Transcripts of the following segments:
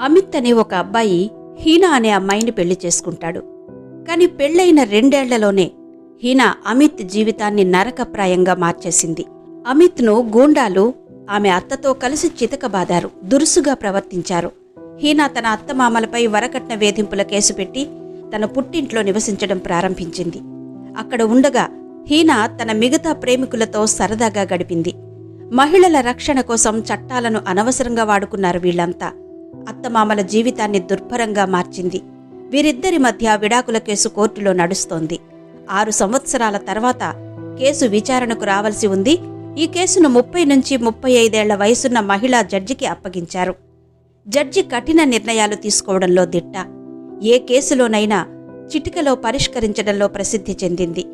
అమిత్ అనే ఒక అబ్బాయి హీనా అనే అమ్మాయిని పెళ్ళి చేసుకుంటాడు. కాని పెళ్ళైన రెండేళ్ళలోనే హీనా అమిత్ జీవితాన్ని నరకప్రాయంగా మార్చేసింది. అమిత్ను గూండాలు ఆమె అత్తతో కలిసి చితకబాదారు దురుసుగా ప్రవర్తించారు. హీనా తన అత్తమామలపై వరకట్న వేధింపుల కేసు పెట్టి తన పుట్టింట్లో నివసించడం ప్రారంభించింది. అక్కడ ఉండగా హీనా తన మిగతా ప్రేమికులతో సరదాగా గడిపింది. మహిళల రక్షణ కోసం చట్టాలను అనవసరంగా వాడుకున్నారు వీళ్ళంతా అత్తమామల జీవితాన్ని దుర్భరంగా మార్చింది. వీరిద్దరి మధ్య విడాకుల కేసు కోర్టులో నడుస్తోంది. ఆరు సంవత్సరాల తర్వాత కేసు విచారణకు రావలసి ఉంది. ఈ కేసును ముప్పై నుంచి ముప్పై ఐదేళ్ళ వయసున్న మహిళా జడ్జికి అప్పగించారు. జడ్జి కఠిన నిర్ణయాలు తీసుకోవడంలో దిట్ట. ఏ కేసులోనైనా చిటికలో పరిష్కరించడంలో ప్రసిద్ధి చెందింది.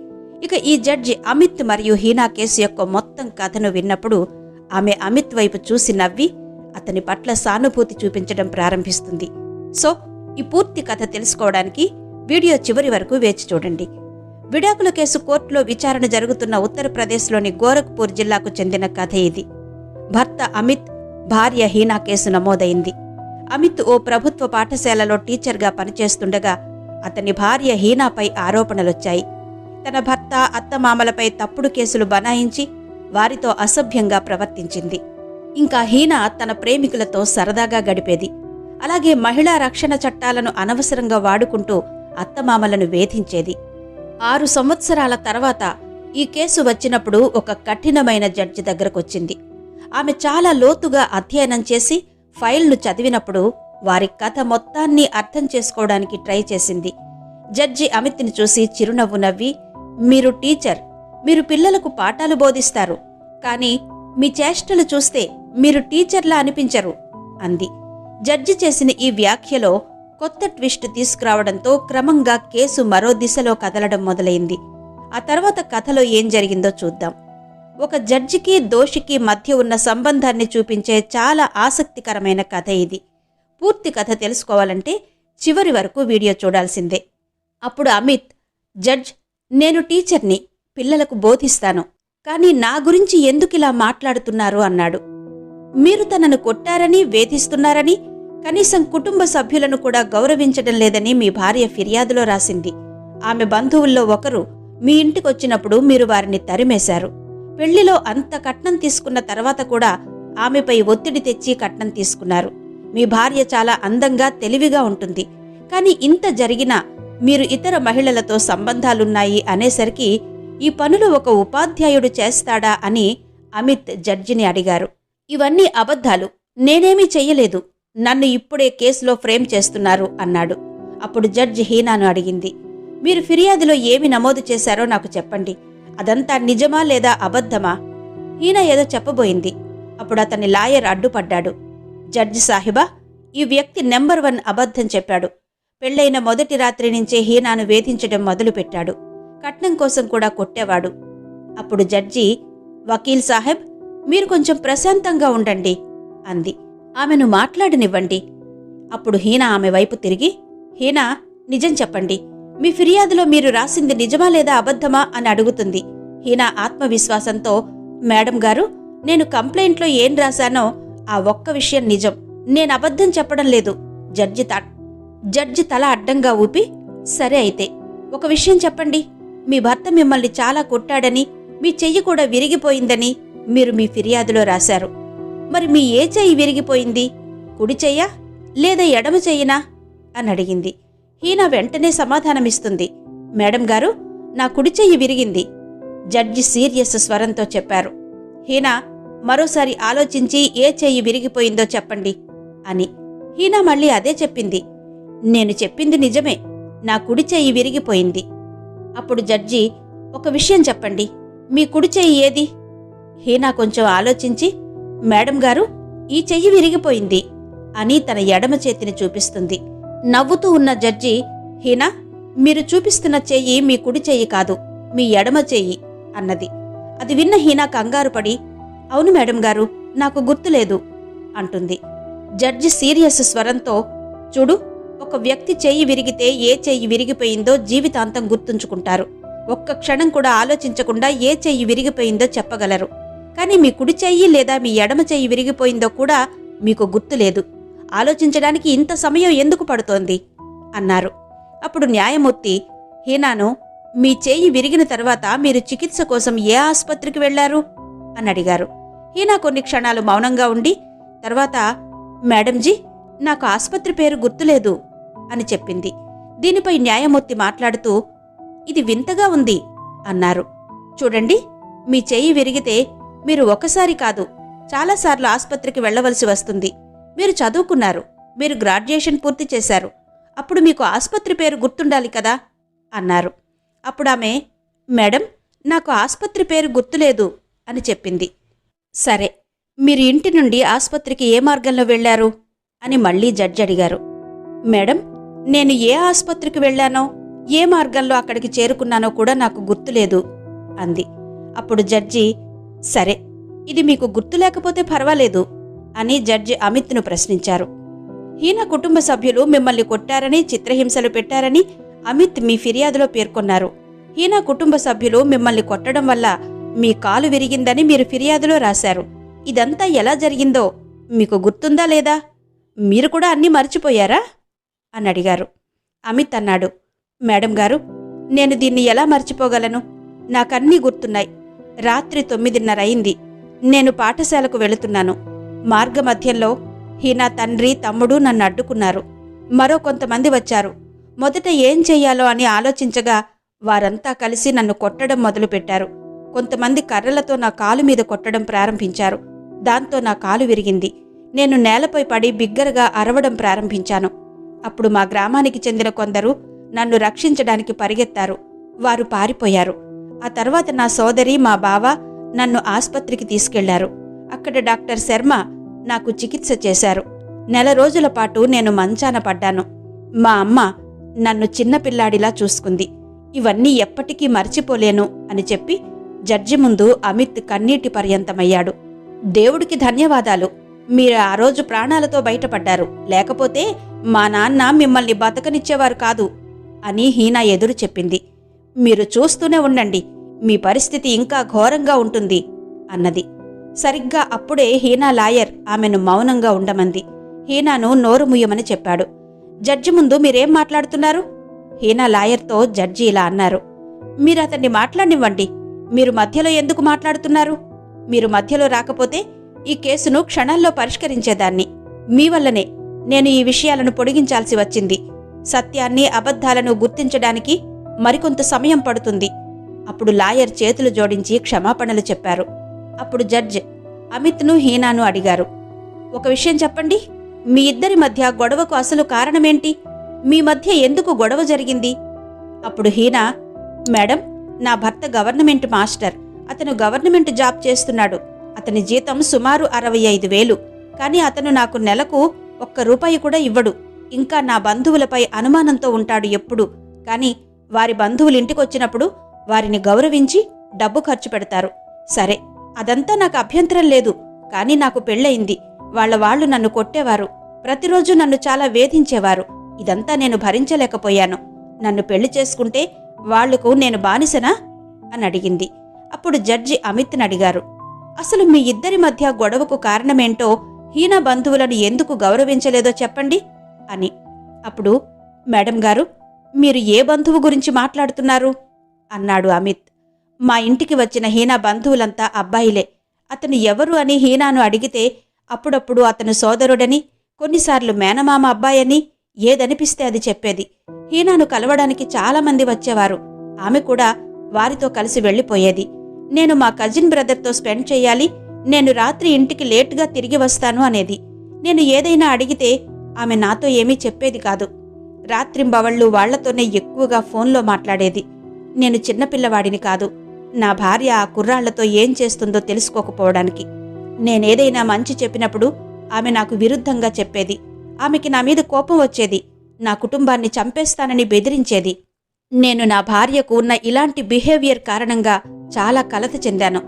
ఇక ఈ జడ్జి అమిత్ మరియు హీనా కేసు యొక్క మొత్తం కథను విన్నప్పుడు ఆమె అమిత్ వైపు చూసి నవ్వి అతని పట్ల సానుభూతి చూపించడం ప్రారంభిస్తుంది. సో ఈ పూర్తి కథ తెలుసుకోవడానికి వీడియో చివరి వరకు వేచి చూడండి. విడాకుల కేసు కోర్టులో విచారణ జరుగుతున్న ఉత్తరప్రదేశ్లోని గోరఖ్పూర్ జిల్లాకు చెందిన కథ ఇది. భర్త అమిత్ భార్య హీనా కేసు నమోదైంది. అమిత్ ఓ ప్రభుత్వ పాఠశాలలో టీచర్గా పనిచేస్తుండగా అతని భార్య హీనాపై ఆరోపణలొచ్చాయి. తన భర్త అత్తమామలపై తప్పుడు కేసులు బనాయించి వారితో అసభ్యంగా ప్రవర్తించింది. ఇంకా హీన తన ప్రేమికులతో సరదాగా గడిపేది. అలాగే మహిళా రక్షణ చట్టాలను అనవసరంగా వాడుకుంటూ అత్తమామలను వేధించేది. ఆరు సంవత్సరాల తర్వాత ఈ కేసు వచ్చినప్పుడు ఒక కఠినమైన జడ్జి దగ్గరకొచ్చింది. ఆమె చాలా లోతుగా అధ్యయనం చేసి ఫైల్ను చదివినప్పుడు వారి కథ మొత్తాన్ని అర్థం చేసుకోవడానికి ట్రై చేసింది. జడ్జి అమిత్ని చూసి చిరునవ్వు నవ్వి మీరు టీచర్ మీరు పిల్లలకు పాఠాలు బోధిస్తారు. కానీ మీ చేష్టలు చూస్తే మీరు టీచర్లా అనిపించరు అంది. జడ్జి చేసిన ఈ వ్యాఖ్యలో కొత్త ట్విస్ట్ తీసుకురావడంతో క్రమంగా కేసు మరో దిశలో కదలడం మొదలైంది. ఆ తర్వాత కథలో ఏం జరిగిందో చూద్దాం. ఒక జడ్జికి దోషికి మధ్య ఉన్న సంబంధాన్ని చూపించే చాలా ఆసక్తికరమైన కథ ఇది. పూర్తి కథ తెలుసుకోవాలంటే చివరి వరకు వీడియో చూడాల్సిందే. అప్పుడు అమిత్ జడ్జ్ నేను టీచర్ని పిల్లలకు బోధిస్తాను కానీ నా గురించి ఎందుకిలా మాట్లాడుతున్నారు? అన్నాడు. మీరు తనను కొట్టారని వేధిస్తున్నారని కనీసం కుటుంబ సభ్యులను కూడా గౌరవించడం లేదని మీ భార్య ఫిర్యాదులో రాసింది. ఆమె బంధువుల్లో ఒకరు మీ ఇంటికొచ్చినప్పుడు మీరు వారిని తరిమేశారు. పెళ్ళిలో అంత కట్నం తీసుకున్న తర్వాత కూడా ఆమెపై ఒత్తిడి తెచ్చి కట్నం తీసుకున్నారు. మీ భార్య చాలా అందంగా తెలివిగా ఉంటుంది. కానీ ఇంత జరిగినా మీరు ఇతర మహిళలతో సంబంధాలున్నాయి అనేసరికి ఈ పనులు ఒక ఉపాధ్యాయుడు చేస్తాడా అని అమిత్ జడ్జిని అడిగారు. ఇవన్నీ అబద్ధాలు. నేనేమీ చెయ్యలేదు. నన్ను ఇప్పుడే కేసులో ఫ్రేమ్ చేస్తున్నారు అన్నాడు. అప్పుడు జడ్జి హీనాను అడిగింది. మీరు ఫిర్యాదులో ఏమి నమోదు చేశారో నాకు చెప్పండి. అదంతా నిజమా లేదా అబద్ధమా? హీనా ఏదో చెప్పబోయింది. అప్పుడు అతని లాయర్ అడ్డుపడ్డాడు. జడ్జి సాహిబా ఈ వ్యక్తి నెంబర్ వన్ అబద్ధం చెప్పాడు. పెళ్ళైన మొదటి రాత్రి నుంచే హీనాను వేధించడం మొదలుపెట్టాడు. కట్నం కోసం కూడా కొట్టేవాడు. అప్పుడు జడ్జి వకీల్ సాహెబ్ మీరు కొంచెం ప్రశాంతంగా ఉండండి అంది. ఆమెను మాట్లాడనివ్వండి. అప్పుడు హీనా ఆమె వైపు తిరిగి హీనా నిజం చెప్పండి. మీ ఫిర్యాదులో మీరు రాసింది నిజమా లేదా అబద్ధమా అని అడుగుతుంది. హీనా ఆత్మవిశ్వాసంతో మేడం గారు నేను కంప్లైంట్లో ఏం రాశానో ఆ ఒక్క విషయం నిజం. నేను అబద్ధం చెప్పడం లేదు. జడ్జి త జడ్జి తల అడ్డంగా ఊపి సరే అయితే ఒక విషయం చెప్పండి. మీ భర్త మిమ్మల్ని చాలా కొట్టాడని మీ చెయ్యి కూడా విరిగిపోయిందని మీరు మీ ఫిర్యాదులో రాశారు. మరి మీ ఏ చెయ్యి విరిగిపోయింది? కుడి చెయ్యా లేదా ఎడమ చెయ్యినా అని అడిగింది. హీనా వెంటనే సమాధానమిస్తుంది. మేడం గారు నా కుడి చెయ్యి విరిగింది. జడ్జి సీరియస్ స్వరంతో చెప్పారు. హీనా మరోసారి ఆలోచించి ఏ చెయ్యి విరిగిపోయిందో చెప్పండి అని. హీనా మళ్ళీ అదే చెప్పింది. నేను చెప్పింది నిజమే. నా కుడి చెయ్యి విరిగిపోయింది. అప్పుడు జడ్జి ఒక విషయం చెప్పండి. మీ కుడి చెయ్యి ఏది? హీనా కొంచెం ఆలోచించి మేడం గారు ఈ చెయ్యి విరిగిపోయింది అని తన ఎడమ చేతిని చూపిస్తుంది. నవ్వుతూ ఉన్న జడ్జి హీనా మీరు చూపిస్తున్న చెయ్యి మీ కుడి చెయ్యి కాదు మీ ఎడమ చెయ్యి అన్నది. అది విన్న హీనా కంగారు పడి అవును మేడం గారు నాకు గుర్తులేదు అంటుంది. జడ్జి సీరియస్ స్వరంతో చూడు ఒక వ్యక్తి చెయ్యి విరిగితే ఏ చెయ్యి విరిగిపోయిందో జీవితాంతం గుర్తుంచుకుంటారు. ఒక్క క్షణం కూడా ఆలోచించకుండా ఏ చెయ్యి విరిగిపోయిందో చెప్పగలరు కానీ మీ కుడి చెయ్యి లేదా మీ ఎడమ చెయ్యి విరిగిపోయిందో కూడా మీకు గుర్తులేదు ఆలోచించడానికి ఇంత సమయం ఎందుకు పడుతోంది? అన్నారు. అప్పుడు న్యాయమూర్తి హీనాను మీ చేయి విరిగిన తర్వాత మీరు చికిత్స కోసం ఏ ఆసుపత్రికి వెళ్ళారు అని అడిగారు. హీనా కొన్ని క్షణాలు మౌనంగా ఉండి తర్వాత మేడంజీ నాకు ఆసుపత్రి పేరు గుర్తులేదు అని చెప్పింది. దీనిపై న్యాయమూర్తి మాట్లాడుతూ ఇది వింతగా ఉంది అన్నారు. చూడండి మీ చేయి విరిగితే మీరు ఒకసారి కాదు చాలాసార్లు ఆసుపత్రికి వెళ్ళవలసి వస్తుంది. మీరు చదువుకున్నారు మీరు గ్రాడ్యుయేషన్ పూర్తి చేశారు అప్పుడు మీకు ఆసుపత్రి పేరు గుర్తుండాలి కదా? అన్నారు. అప్పుడు ఆమె మేడం నాకు ఆసుపత్రి పేరు గుర్తులేదు అని చెప్పింది. సరే మీరు ఇంటి నుండి ఆసుపత్రికి ఏ మార్గంలో వెళ్ళారు అని మళ్ళీ జడ్జి అడిగారు. మేడం నేను ఏ ఆసుపత్రికి వెళ్ళానో ఏ మార్గంలో అక్కడికి చేరుకున్నానో కూడా నాకు గుర్తులేదు అంది. అప్పుడు జడ్జి సరే ఇది మీకు గుర్తు లేకపోతే పర్వాలేదు అని జడ్జి అమిత్ను ప్రశ్నించారు. హీన కుటుంబ సభ్యులు మిమ్మల్ని కొట్టారని చిత్రహింసలు పెట్టారని అమిత్ మీ ఫిర్యాదులో పేర్కొన్నారు. హీన కుటుంబ సభ్యులు మిమ్మల్ని కొట్టడం వల్ల మీ కాలు విరిగిందని మీరు ఫిర్యాదులో రాశారు. ఇదంతా ఎలా జరిగిందో మీకు గుర్తుందా లేదా? మీరు కూడా అన్నీ మర్చిపోయారా? అని అడిగారు. అమిత్ అన్నాడు మేడం గారు నేను దీన్ని ఎలా మర్చిపోగలను? నాకన్నీ గుర్తున్నాయి. రాత్రి తొమ్మిదిన్నర అయింది నేను పాఠశాలకు వెళుతున్నాను. మార్గమధ్యంలో హీనా తండ్రి తమ్ముడు నన్ను అడ్డుకున్నారు. మరో కొంతమంది వచ్చారు. మొదట ఏం చెయ్యాలో అని ఆలోచించగా వారంతా కలిసి నన్ను కొట్టడం మొదలుపెట్టారు. కొంతమంది కర్రలతో నా కాలు మీద కొట్టడం ప్రారంభించారు. దాంతో నా కాలు విరిగింది. నేను నేలపై పడి బిగ్గరగా అరవడం ప్రారంభించాను. అప్పుడు మా గ్రామానికి చెందిన కొందరు నన్ను రక్షించడానికి పరిగెత్తారు. వారు పారిపోయారు. ఆ తర్వాత నా సోదరి మా బావ నన్ను ఆసుపత్రికి తీసుకెళ్ళారు. అక్కడ డాక్టర్ శర్మ నాకు చికిత్స చేశారు. నెల రోజుల పాటు నేను మంచాన పడ్డాను. మా అమ్మ నన్ను చిన్నపిల్లాడిలా చూసుకుంది. ఇవన్నీ ఎప్పటికీ మర్చిపోలేను అని చెప్పి జడ్జి ముందు అమిత్ కన్నీటి పర్యంతమయ్యాడు. దేవుడికి ధన్యవాదాలు. మీరు ఆ రోజు ప్రాణాలతో బయటపడ్డారు. లేకపోతే మా నాన్న మిమ్మల్ని బతకనిచ్చేవారు కాదు అని హీనా ఎదురు చెప్పింది. మీరు చూస్తూనే ఉండండి మీ పరిస్థితి ఇంకా ఘోరంగా ఉంటుంది అన్నది. సరిగ్గా అప్పుడే హీనా లాయర్ ఆమెను మౌనంగా ఉండమంది. హీనాను నోరు ముయ్యమని చెప్పాడు. జడ్జి ముందు మీరేం మాట్లాడుతున్నారు? హీనా లాయర్తో జడ్జి ఇలా అన్నారు. మీరు అతన్ని మాట్లాడినివ్వండి మీరు మధ్యలో ఎందుకు మాట్లాడుతున్నారు? మీరు మధ్యలో రాకపోతే ఈ కేసును క్షణాల్లో పరిష్కరించేదాన్ని. మీ వల్లనే నేను ఈ విషయాలను పొడిగించాల్సి వచ్చింది. సత్యాన్ని అబద్ధాలను గుర్తించడానికి మరికొంత సమయం పడుతుంది. అప్పుడు లాయర్ చేతులు జోడించి క్షమాపణలు చెప్పారు. అప్పుడు జడ్జ్ అమిత్ను హీనాను అడిగారు. ఒక విషయం చెప్పండి. మీ ఇద్దరి మధ్య గొడవకు అసలు కారణమేంటి? మీ మధ్య ఎందుకు గొడవ జరిగింది? అప్పుడు హీనా మేడం నా భర్త గవర్నమెంట్ మాస్టర్. అతను గవర్నమెంట్ జాబ్ చేస్తున్నాడు. అతని జీతం సుమారు అరవై ఐదు వేలు. కానీ అతను నాకు నెలకు ఒక్క రూపాయి కూడా ఇవ్వడు. ఇంకా నా బంధువులపై అనుమానంతో ఉంటాడు ఎప్పుడు. కానీ వారి బంధువులు ఇంటికొచ్చినప్పుడు వారిని గౌరవించి డబ్బు ఖర్చు పెడతారు. సరే అదంతా నాకు అభ్యంతరం లేదు కానీ నాకు పెళ్ళయింది. వాళ్ళ వాళ్ళు నన్ను కొట్టేవారు. ప్రతిరోజు నన్ను చాలా వేధించేవారు. ఇదంతా నేను భరించలేకపోయాను. నన్ను పెళ్ళి చేసుకుంటే వాళ్ళకు నేను బానిసనా? అని అడిగింది. అప్పుడు జడ్జి అమిత్ని అడిగారు. అసలు మీ ఇద్దరి మధ్య గొడవకు కారణమేంటో హీన బంధువులను ఎందుకు గౌరవించలేదో చెప్పండి అని. అప్పుడు మేడం గారు మీరు ఏ బంధువు గురించి మాట్లాడుతున్నారు? అన్నాడు అమిత్. మా ఇంటికి వచ్చిన హీనా బంధువులంతా అబ్బాయిలే. అతను ఎవరు అని హీనాను అడిగితే అప్పుడప్పుడు అతను సోదరుడని కొన్నిసార్లు మేనమామ అబ్బాయని ఏదనిపిస్తే అది చెప్పేది. హీనాను కలవడానికి చాలామంది వచ్చేవారు. ఆమె కూడా వారితో కలిసి వెళ్ళిపోయేది. నేను మా కజిన్ బ్రదర్తో స్పెండ్ చేయాలి నేను రాత్రి ఇంటికి లేటుగా తిరిగి వస్తాను అనేది. నేను ఏదైనా అడిగితే ఆమె నాతో ఏమీ చెప్పేది కాదు. రాత్రింబవళ్ళు వాళ్ళతోనే ఎక్కువగా ఫోన్లో మాట్లాడేది. నేను చిన్నపిల్లవాడిని కాదు. నా భార్య ఆ కుర్రాళ్ళతో ఏం చేస్తుందో తెలుసుకోకపోవడానికి. నేనేదైనా మంచి చెప్పినప్పుడు ఆమె నాకు విరుద్ధంగా చెప్పేది. ఆమెకి నా మీద కోపం వచ్చేది. నా కుటుంబాన్ని చంపేస్తానని బెదిరించేది. నేను నా భార్యకు ఉన్న ఇలాంటి బిహేవియర్ కారణంగా చాలా కలత చెందాను.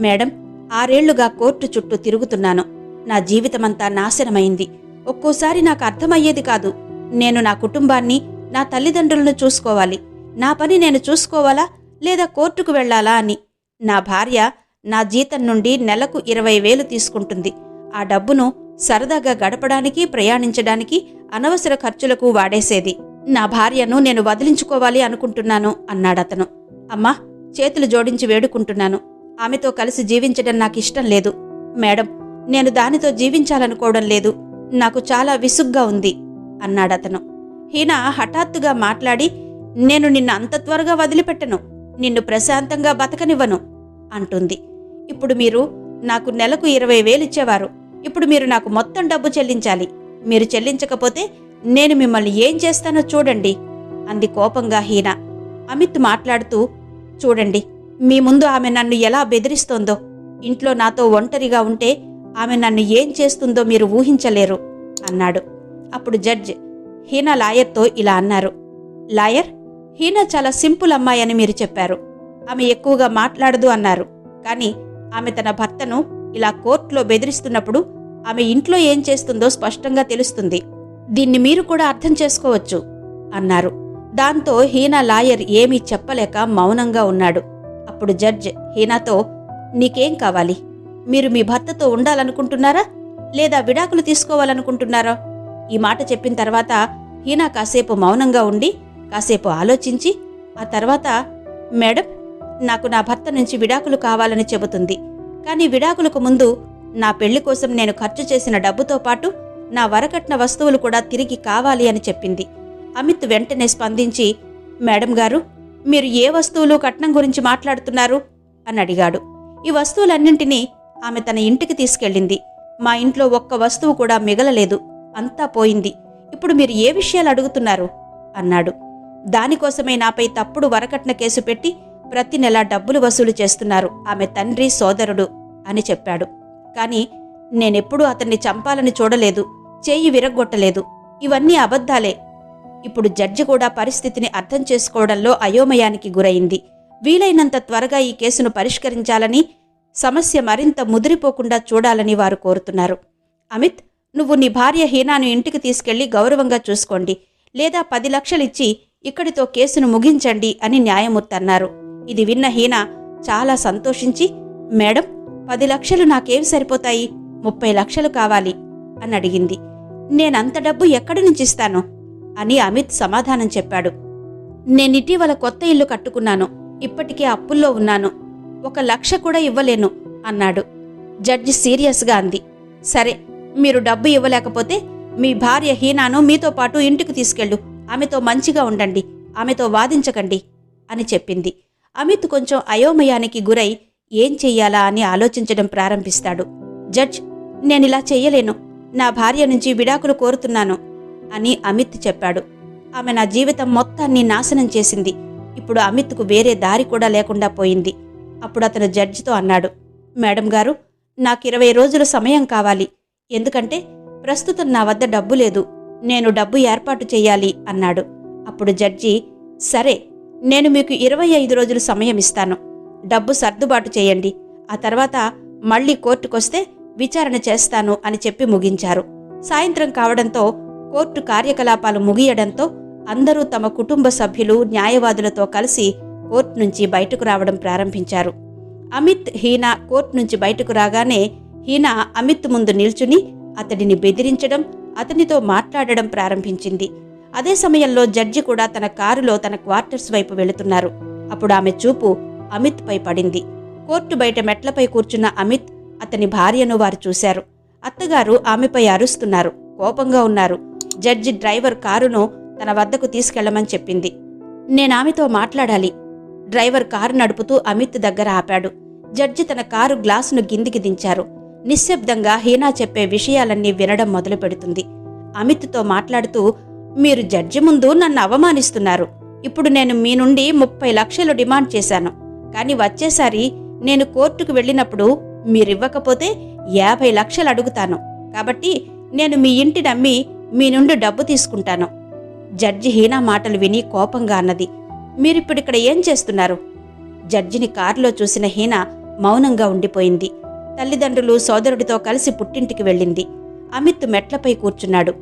మేడం ఆరేళ్ళుగా కోర్టు చుట్టూ తిరుగుతున్నాను. నా జీవితమంతా నాశనమైంది. ఒక్కోసారి నాకు అర్థమయ్యేది కాదు. నేను నా కుటుంబాన్ని నా తల్లిదండ్రులను చూసుకోవాలి. నా పని నేను చూసుకోవాలా లేదా కోర్టుకు వెళ్ళాలా అని. నా భార్య నా జీతం నుండి నెలకు ఇరవై వేలు తీసుకుంటుంది. ఆ డబ్బును సరదాగా గడపడానికి ప్రయాణించడానికి అనవసర ఖర్చులకు వాడేసేది. నా భార్యను నేను వదిలించుకోవాలి అనుకుంటున్నాను అన్నాడతను అమ్మా చేతులు జోడించి వేడుకుంటున్నాను. ఆమెతో కలిసి జీవించడం నాకు ఇష్టం లేదు. మేడం నేను దానితో జీవించాలనుకోవడం లేదు. నాకు చాలా విసుగ్గా ఉంది. అన్నాడతను. హీన హఠాత్తుగా మాట్లాడి నేను నిన్ను అంత త్వరగా వదిలిపెట్టను. నిన్ను ప్రశాంతంగా బతకనివ్వను అంటుంది. ఇప్పుడు మీరు నాకు నెలకు ఇరవై వేలు ఇచ్చేవారు. ఇప్పుడు మీరు నాకు మొత్తం డబ్బు చెల్లించాలి. మీరు చెల్లించకపోతే నేను మిమ్మల్ని ఏం చేస్తానో చూడండి అంది కోపంగా హీన. అమిత్ మాట్లాడుతూ చూడండి మీ ముందు ఆమె నన్ను ఎలా బెదిరిస్తోందో ఇంట్లో నాతో ఒంటరిగా ఉంటే ఆమె నన్ను ఏం చేస్తుందో మీరు ఊహించలేరు అన్నాడు. అప్పుడు జడ్జ్ హీనా లాయర్తో ఇలా అన్నారు. లాయర్ హీనా చాలా సింపుల్ అమ్మాయి అని మీరు చెప్పారు. ఆమె ఎక్కువగా మాట్లాడదు అన్నారు. కానీ ఆమె తన భర్తను ఇలా కోర్టులో బెదిరిస్తున్నప్పుడు ఆమె ఇంట్లో ఏం చేస్తుందో స్పష్టంగా తెలుస్తుంది. దీన్ని మీరు కూడా అర్థం చేసుకోవచ్చు అన్నారు. దాంతో హీనా లాయర్ ఏమీ చెప్పలేక మౌనంగా ఉన్నాడు. అప్పుడు జడ్జ్ హీనాతో నీకేం కావాలి? మీరు మీ భర్తతో ఉండాలనుకుంటున్నారా? లేదా విడాకులు తీసుకోవాలనుకుంటున్నారా? ఈ మాట చెప్పిన తర్వాత హీనా కాసేపు మౌనంగా ఉండి కాసేపు ఆలోచించి ఆ తర్వాత మేడం నాకు నా భర్త నుంచి విడాకులు కావాలని చెబుతుంది. కానీ విడాకులకు ముందు నా పెళ్ళి కోసం నేను ఖర్చు చేసిన డబ్బుతో పాటు నా వరకట్న వస్తువులు కూడా తిరిగి కావాలి అని చెప్పింది. అమిత్ వెంటనే స్పందించి మేడం గారు మీరు ఏ వస్తువులు కట్నం గురించి మాట్లాడుతున్నారు? అని అడిగాడు. ఈ వస్తువులన్నింటినీ ఆమె తన ఇంటికి తీసుకెళ్ళింది. మా ఇంట్లో ఒక్క వస్తువు కూడా మిగలలేదు. అంతా పోయింది. ఇప్పుడు మీరు ఏ విషయాలు అడుగుతున్నారు? అన్నాడు. దానికోసమే నాపై తప్పుడు వరకట్న కేసు పెట్టి ప్రతి నెలా డబ్బులు వసూలు చేస్తున్నారు. ఆమె తండ్రి సోదరుడు అని చెప్పాడు. కానీ నేనెప్పుడూ అతన్ని చంపాలని చూడలేదు. చేయి విరగ్గొట్టలేదు. ఇవన్నీ అబద్ధాలే. ఇప్పుడు జడ్జి కూడా పరిస్థితిని అర్థం చేసుకోవడంలో అయోమయానికి గురైంది. వీలైనంత త్వరగా ఈ కేసును పరిష్కరించాలని సమస్య మరింత ముదిరిపోకుండా చూడాలని వారు కోరుతున్నారు. అమిత్ నువ్వు నీ భార్య హీనాను ఇంటికి తీసుకెళ్ళి గౌరవంగా చూసుకోండి లేదా పది లక్షలిచ్చి ఇక్కడితో కేసును ముగించండి అని న్యాయమూర్తి అన్నారు. ఇది విన్న హీనా చాలా సంతోషించి మేడం పది లక్షలు నాకేం సరిపోతాయి? ముప్పై లక్షలు కావాలి అని అడిగింది. నేనంత డబ్బు ఎక్కడి నుంచి ఇస్తాను? అని అమిత్ సమాధానం చెప్పాడు. నేను ఇటీవల కొత్త ఇల్లు కట్టుకున్నాను ఇప్పటికే అప్పుల్లో ఉన్నాను ఒక లక్ష కూడా ఇవ్వలేను అన్నాడు. జడ్జి సీరియస్గా అంది. సరే మీరు డబ్బు ఇవ్వలేకపోతే మీ భార్య హీనాను మీతో పాటు ఇంటికి తీసుకెళ్ళు. ఆమెతో మంచిగా ఉండండి. ఆమెతో వాదించకండి అని చెప్పింది. అమిత్ కొంచెం అయోమయానికి గురై ఏం చెయ్యాలా అని ఆలోచించడం ప్రారంభిస్తాడు. జడ్జ్ నేనిలా చెయ్యలేను. నా భార్య నుంచి విడాకులు కోరుతున్నాను అని అమిత్ చెప్పాడు. ఆమె నా జీవితం మొత్తాన్ని నాశనం చేసింది. ఇప్పుడు అమిత్కు వేరే దారి కూడా లేకుండా పోయింది అప్పుడు అతను జడ్జితో అన్నాడు. మేడం గారు నాకు ఇరవై రోజుల సమయం కావాలి. ఎందుకంటే ప్రస్తుతం నా వద్ద డబ్బు లేదు నేను డబ్బు ఏర్పాటు చేయాలి అన్నాడు. అప్పుడు జడ్జి సరే నేను మీకు ఇరవై ఐదు రోజులు సమయం ఇస్తాను. డబ్బు సర్దుబాటు చేయండి. ఆ తర్వాత మళ్ళీ కోర్టుకొస్తే విచారణ చేస్తాను అని చెప్పి ముగించారు. సాయంత్రం కావడంతో కోర్టు కార్యకలాపాలు ముగియడంతో అందరూ తమ కుటుంబ సభ్యులు న్యాయవాదులతో కలిసి కోర్టు నుంచి బయటకు రావడం ప్రారంభించారు. అమిత్ హీనా కోర్టు నుంచి బయటకు రాగానే హీనా అమిత్ ముందు నిల్చుని అతడిని బెదిరించడం అతనితో మాట్లాడడం ప్రారంభించింది. అదే సమయంలో జడ్జి కూడా తన కారులో తన క్వార్టర్స్ వైపు వెళుతున్నారు. అప్పుడు ఆమె చూపు అమిత్ పై పడింది. కోర్టు బయట మెట్లపై కూర్చున్న అమిత్ అతని భార్యను వారు చూశారు. అత్తగారు ఆమెపై అరుస్తున్నారు. కోపంగా ఉన్నారు. జడ్జి డ్రైవర్ కారును తన వద్దకు తీసుకెళ్ళమని చెప్పింది. నేనామెతో మాట్లాడాలి. డ్రైవర్ కారు నడుపుతూ అమిత్ దగ్గర ఆపాడు. జడ్జి తన కారు గ్లాసును కిందికి దించారు. నిశ్శబ్దంగా హీనా చెప్పే విషయాలన్నీ వినడం మొదలు పెడుతుంది అమిత్తో మాట్లాడుతూ మీరు జడ్జి ముందు నన్ను అవమానిస్తున్నారు. ఇప్పుడు నేను మీ నుండి ముప్పై లక్షలు డిమాండ్ చేశాను. కానీ వచ్చేసారి నేను కోర్టుకు వెళ్ళినప్పుడు మీరివ్వకపోతే యాభై లక్షలు అడుగుతాను. కాబట్టి నేను మీ ఇంటి నమ్మి మీ నుండి డబ్బు తీసుకుంటాను. జడ్జి హీనా మాటలు విని కోపంగా అన్నది. మీరిప్పుడిక్కడ ఏం చేస్తున్నారు? జడ్జిని కారులో చూసిన హీన మౌనంగా ఉండిపోయింది. తల్లిదండ్రులు సోదరుడితో కలిసి పుట్టింటికి వెళ్ళింది. అమిత్ మెట్లపై కూర్చున్నాడు.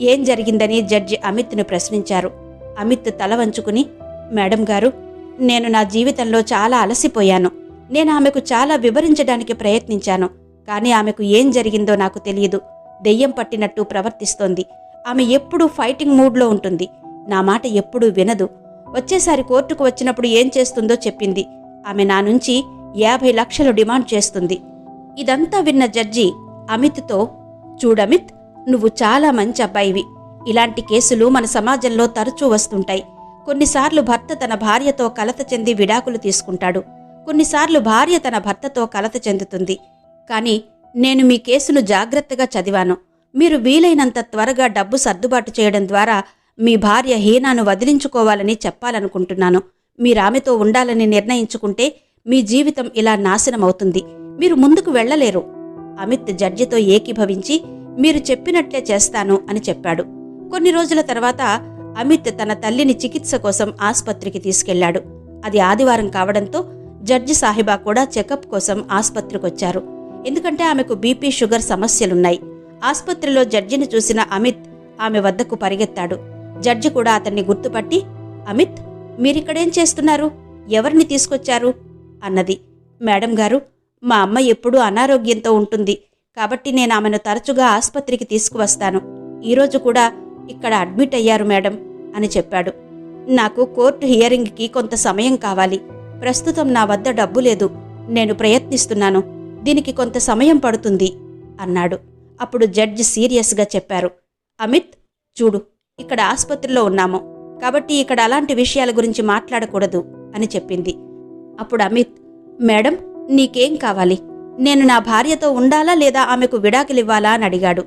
ఏం జరిగిందని జడ్జి అమిత్ను ప్రశ్నించారు. అమిత్ తల వంచుకుని మేడం గారు నేను నా జీవితంలో చాలా అలసిపోయాను. నేను ఆమెకు చాలా వివరించడానికి ప్రయత్నించాను. కానీ ఆమెకు ఏం జరిగిందో నాకు తెలియదు. దెయ్యం పట్టినట్టు ప్రవర్తిస్తోంది. ఆమె ఎప్పుడూ ఫైటింగ్ మూడ్లో ఉంటుంది. నా మాట ఎప్పుడూ వినదు. వచ్చేసారి కోర్టుకు వచ్చినప్పుడు ఏం చేస్తుందో చెప్పింది. ఆమె నా నుంచి యాభై లక్షలు డిమాండ్ చేస్తుంది. ఇదంతా విన్న జడ్జి అమిత్తో చూడమిత్ నువ్వు చాలా మంచి అబ్బాయివి. ఇలాంటి కేసులు మన సమాజంలో తరచూ వస్తుంటాయి. కొన్నిసార్లు భర్త తన భార్యతో కలత చెంది విడాకులు తీసుకుంటాడు. కొన్నిసార్లు భార్య తన భర్తతో కలత చెందుతుంది. కానీ నేను మీ కేసును జాగ్రత్తగా చదివాను. మీరు వీలైనంత త్వరగా డబ్బు సర్దుబాటు చేయడం ద్వారా మీ భార్య హీనాను వదిలించుకోవాలని చెప్పాలనుకుంటున్నాను. మీరామెతో ఉండాలని నిర్ణయించుకుంటే మీ జీవితం ఇలా నాశనమవుతుంది. మీరు ముందుకు వెళ్ళలేరు. అమిత్ జడ్జితో ఏకీభవించి మీరు చెప్పినట్లే చేస్తాను అని చెప్పాడు. కొన్ని రోజుల తర్వాత అమిత్ తన తల్లిని చికిత్స కోసం ఆసుపత్రికి తీసుకెళ్ళాడు. అది ఆదివారం కావడంతో జడ్జి సాహిబా కూడా చెకప్ కోసం ఆసుపత్రికొచ్చారు. ఎందుకంటే ఆమెకు బీపీ షుగర్ సమస్యలున్నాయి. ఆసుపత్రిలో జడ్జిని చూసిన అమిత్ ఆమె వద్దకు పరిగెత్తాడు. జడ్జి కూడా అతన్ని గుర్తుపట్టి అమిత్ మీరిక్కడేం చేస్తున్నారు? ఎవరిని తీసుకొచ్చారు? అన్నది. మేడం గారు మా అమ్మ ఎప్పుడూ అనారోగ్యంతో ఉంటుంది. కాబట్టి నేను ఆమెను తరచుగా ఆసుపత్రికి తీసుకువస్తాను. ఈరోజు కూడా ఇక్కడ అడ్మిట్ అయ్యారు మేడం అని చెప్పాడు. నాకు కోర్టు హియరింగ్కి కొంత సమయం కావాలి. ప్రస్తుతం నా వద్ద డబ్బు లేదు. నేను ప్రయత్నిస్తున్నాను. దీనికి కొంత సమయం పడుతుంది అన్నాడు. అప్పుడు జడ్జి సీరియస్గా చెప్పారు. అమిత్ చూడు ఇక్కడ ఆసుపత్రిలో ఉన్నాము. కాబట్టి ఇక్కడ అలాంటి విషయాల గురించి మాట్లాడకూడదు అని చెప్పింది. అప్పుడు అమిత్ మేడం నీకేం కావాలి? నేను నా భార్యతో ఉండాలా లేదా ఆమెకు విడాకులివ్వాలా అని అడిగాడు.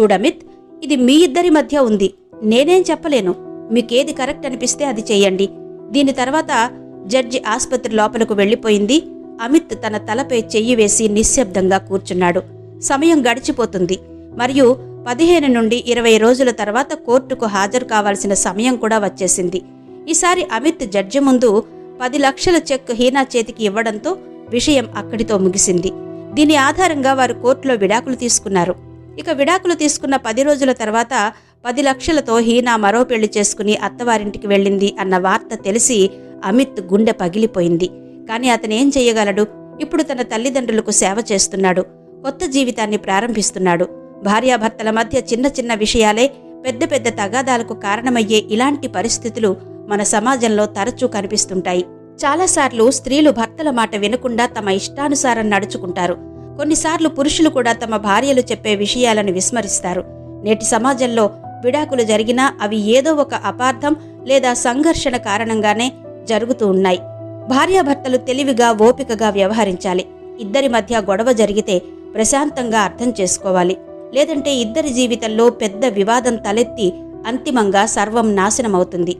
చూడమిత్ ఇది మీ ఇద్దరి మధ్య ఉంది. నేనేం చెప్పలేను. మీకేది కరెక్ట్ అనిపిస్తే అది చెయ్యండి. దీని తర్వాత జడ్జి ఆసుపత్రి లోపలకు వెళ్ళిపోయింది. అమిత్ తన తలపై చెయ్యి వేసి నిశ్శబ్దంగా కూర్చున్నాడు. సమయం గడిచిపోతుంది. మరియు పదిహేను నుండి ఇరవై రోజుల తర్వాత కోర్టుకు హాజరు కావాల్సిన సమయం కూడా వచ్చేసింది. ఈసారి అమిత్ జడ్జి ముందు పది లక్షల చెక్ హీనా చేతికి ఇవ్వడంతో విషయం అక్కడితో ముగిసింది. దీని ఆధారంగా వారు కోర్టులో విడాకులు తీసుకున్నారు. ఇక విడాకులు తీసుకున్న పది రోజుల తర్వాత పది లక్షలతో హీనా మరో పెళ్ళి చేసుకుని అత్తవారింటికి వెళ్ళింది అన్న వార్త తెలిసి అమిత్ గుండె పగిలిపోయింది. కానీ అతనేం చేయగలడు? ఇప్పుడు తన తల్లిదండ్రులకు సేవ చేస్తున్నాడు. కొత్త జీవితాన్ని ప్రారంభిస్తున్నాడు. భార్యాభర్తల మధ్య చిన్న చిన్న విషయాలే పెద్ద పెద్ద తగాదాలకు కారణమయ్యే ఇలాంటి పరిస్థితులు మన సమాజంలో తరచూ కనిపిస్తుంటాయి. చాలాసార్లు స్త్రీలు భర్తల మాట వినకుండా తమ ఇష్టానుసారం నడుచుకుంటారు. కొన్నిసార్లు పురుషులు కూడా తమ భార్యలు చెప్పే విషయాలను విస్మరిస్తారు. నేటి సమాజంలో విడాకులు జరిగినా అవి ఏదో ఒక అపార్థం లేదా సంఘర్షణ కారణంగానే జరుగుతూ ఉన్నాయి. భార్యాభర్తలు తెలివిగా ఓపికగా వ్యవహరించాలి. ఇద్దరి మధ్య గొడవ జరిగితే ప్రశాంతంగా అర్థం చేసుకోవాలి. లేదంటే ఇద్దరి జీవితంలో పెద్ద వివాదం తలెత్తి అంతిమంగా సర్వం నాశనమవుతుంది.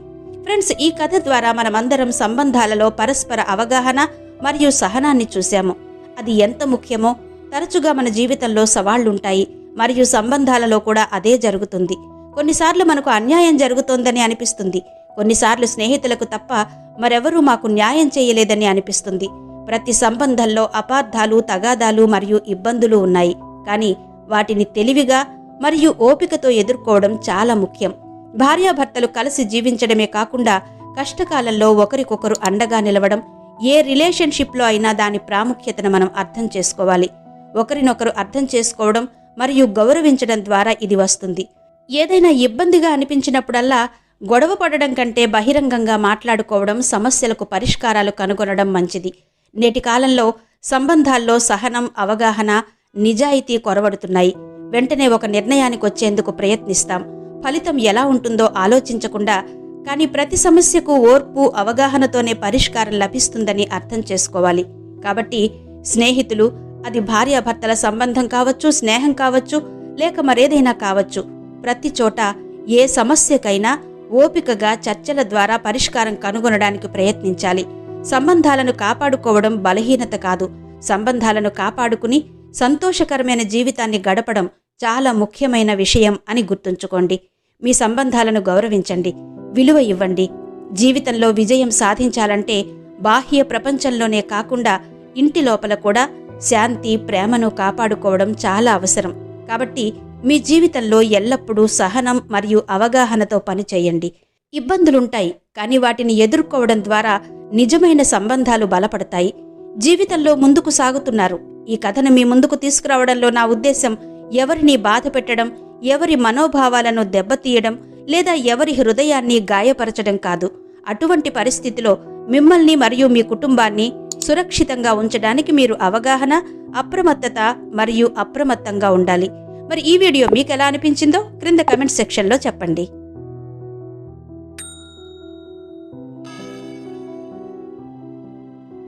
ఫ్రెండ్స్ ఈ కథ ద్వారా మనమందరం సంబంధాలలో పరస్పర అవగాహన మరియు సహనాన్ని చూశాము. అది ఎంత ముఖ్యమో తరచుగా మన జీవితంలో సవాళ్ళుంటాయి మరియు సంబంధాలలో కూడా అదే జరుగుతుంది. కొన్నిసార్లు మనకు అన్యాయం జరుగుతోందని అనిపిస్తుంది. కొన్నిసార్లు స్నేహితులకు తప్ప మరెవరూ మాకు న్యాయం చేయలేదని అనిపిస్తుంది. ప్రతి సంబంధంలో అపార్థాలు తగాదాలు మరియు ఇబ్బందులు ఉన్నాయి. కానీ వాటిని తెలివిగా మరియు ఓపికతో ఎదుర్కోవడం చాలా ముఖ్యం. భార్యాభర్తలు కలిసి జీవించడమే కాకుండా కష్టకాలంలో ఒకరికొకరు అండగా నిలవడం ఏ రిలేషన్షిప్లో అయినా దాని ప్రాముఖ్యతను మనం అర్థం చేసుకోవాలి. ఒకరినొకరు అర్థం చేసుకోవడం మరియు గౌరవించడం ద్వారా ఇది వస్తుంది. ఏదైనా ఇబ్బందిగా అనిపించినప్పుడల్లా గొడవ పడడం కంటే బహిరంగంగా మాట్లాడుకోవడం సమస్యలకు పరిష్కారాలు కనుగొనడం మంచిది. నేటి కాలంలో సంబంధాల్లో సహనం అవగాహన నిజాయితీ కొరవడుతున్నాయి. వెంటనే ఒక నిర్ణయానికి వచ్చేందుకు ప్రయత్నిస్తాం. ఫలితం ఎలా ఉంటుందో ఆలోచించకుండా కానీ ప్రతి సమస్యకు ఓర్పు అవగాహనతోనే పరిష్కారం లభిస్తుందని అర్థం చేసుకోవాలి. కాబట్టి స్నేహితులు అది భార్యాభర్తల సంబంధం కావచ్చు స్నేహం కావచ్చు లేక మరేదైనా కావచ్చు ప్రతి చోట ఏ సమస్యకైనా ఓపికగా చర్చల ద్వారా పరిష్కారం కనుగొనడానికి ప్రయత్నించాలి. సంబంధాలను కాపాడుకోవడం బలహీనత కాదు. సంబంధాలను కాపాడుకుని సంతోషకరమైన జీవితాన్ని గడపడం చాలా ముఖ్యమైన విషయం అని గుర్తుంచుకోండి. మీ సంబంధాలను గౌరవించండి. విలువ ఇవ్వండి. జీవితంలో విజయం సాధించాలంటే బాహ్య ప్రపంచంలోనే కాకుండా ఇంటి లోపల కూడా శాంతి ప్రేమను కాపాడుకోవడం చాలా అవసరం. కాబట్టి మీ జీవితంలో ఎల్లప్పుడూ సహనం మరియు అవగాహనతో పనిచేయండి ఇబ్బందులుంటాయి కానీ వాటిని ఎదుర్కోవడం ద్వారా నిజమైన సంబంధాలు బలపడతాయి. జీవితంలో ముందుకు సాగుతున్నారు. ఈ కథను మీ ముందుకు తీసుకురావడంలో నా ఉద్దేశం ఎవరిని బాధ పెట్టడం ఎవరి మనోభావాలను దెబ్బతీయడం లేదా ఎవరి హృదయాన్ని గాయపరచడం కాదు. అటువంటి పరిస్థితిలో మిమ్మల్ని మరియు మీ కుటుంబాన్ని సురక్షితంగా ఉంచడానికి మీరు అవగాహన అప్రమత్తత మరియు అప్రమత్తంగా ఉండాలి. మరి ఈ వీడియో మీకు ఎలా అనిపించిందో క్రింద కమెంట్ సెక్షన్లో చెప్పండి.